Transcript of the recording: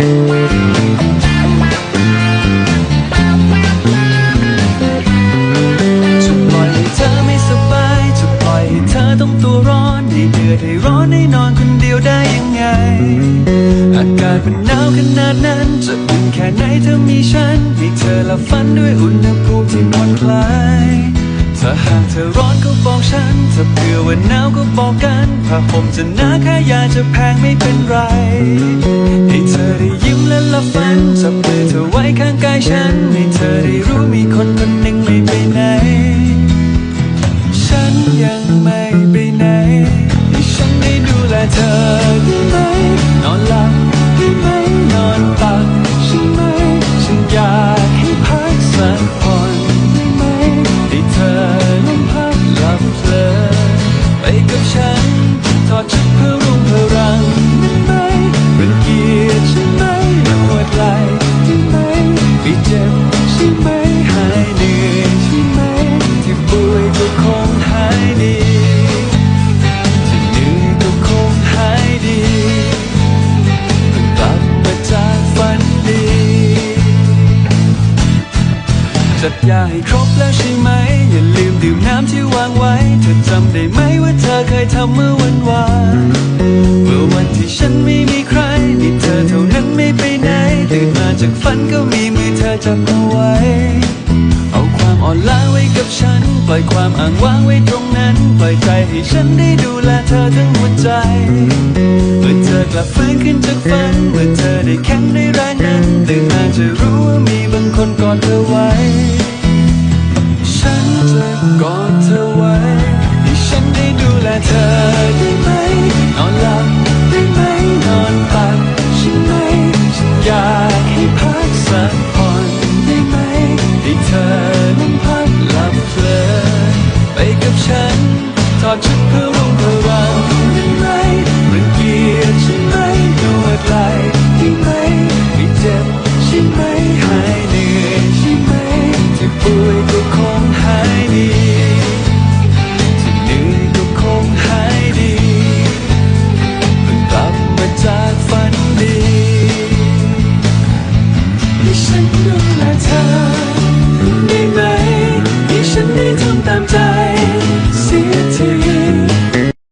จะปล่อยให้เธอไม่สบาย จะปล่อยให้เธอต้องตัวร้อนให้เดือดให้ร้อนให้นอนคนเดียวได้ยังไง อากาศมันหนาวขนาดนั้น จะอุ่นแค่ไหนเธอมีฉัน ให้เธอละฟันด้วยอุณหภูมิที่ผ่อนคลาย ถ้าหากเธอร้อนก็บอกฉัน ถ้าเผื่อว่าหนาวก็บอกกันผ้าห่มจะหนาแค่ยาจะแพงไม่เป็นไร ให้เธอได้ยิ้มและลับฝันจับมือเธอไว้ข้างกายฉัน ให้เธอได้รู้มีคนคนหนึ่งไม่ไปไหน ฉันยังไม่ไปไหน ให้ฉันได้ดูแลเธอได้ไหม นอนหลับได้ไหมนอนตักใช่ไหม ฉันอยากให้พักสักผ่อ ไปกับฉันทอดชุดเพื่อรุ่งเพื่อรังได้ไหมเป็นเกียรติใช่ไหมนวดไหล่ได้ไหมไม่เจ็บใช่ไหมหายเหนื่อยใช่ไหมที่ป่วยก็คงหายดีที่เหนื่อยก็คงหายดีเพิ่งกลับมาจากฝันดีจัดยาให้ครบแล้วใช่ไหมอย่าลืม ดื่มน้ำที่วางไว้ เธอจำได้ไหมว่าเธอเคยทำเมื่อวันวานเมื่อวันที่ฉันไม่มีใครมีเธอเท่านั้นไม่ไปไหนตื่นมาจากฝันก็มีมือเธอจับเอาไว้ เอาความอ่อนล้าไว้กับฉัน ปล่อยความอ้างว้างไว้ตรงนั้น ปล่อยใจให้ฉันได้ดูแลเธอทั้งหัวใจ เมื่อเธอกลับฟื้นขึ้นจากฝัน เมื่อเธอได้แข็งได้แรงนั้นตื่นมาจะรู้ว่ามีบางคนกอดเธอไว้ กอดเธอไว้ให้ฉันได้ดูแลเธอได้ไหม นอนหลับได้ไหม นอนตักใช่ไหมฉันอยากให้พักสักผ่อนได้ไหม ให้เธอนั้นพักหลับเพลินไปกับฉัน ทอดชุดเพื่อ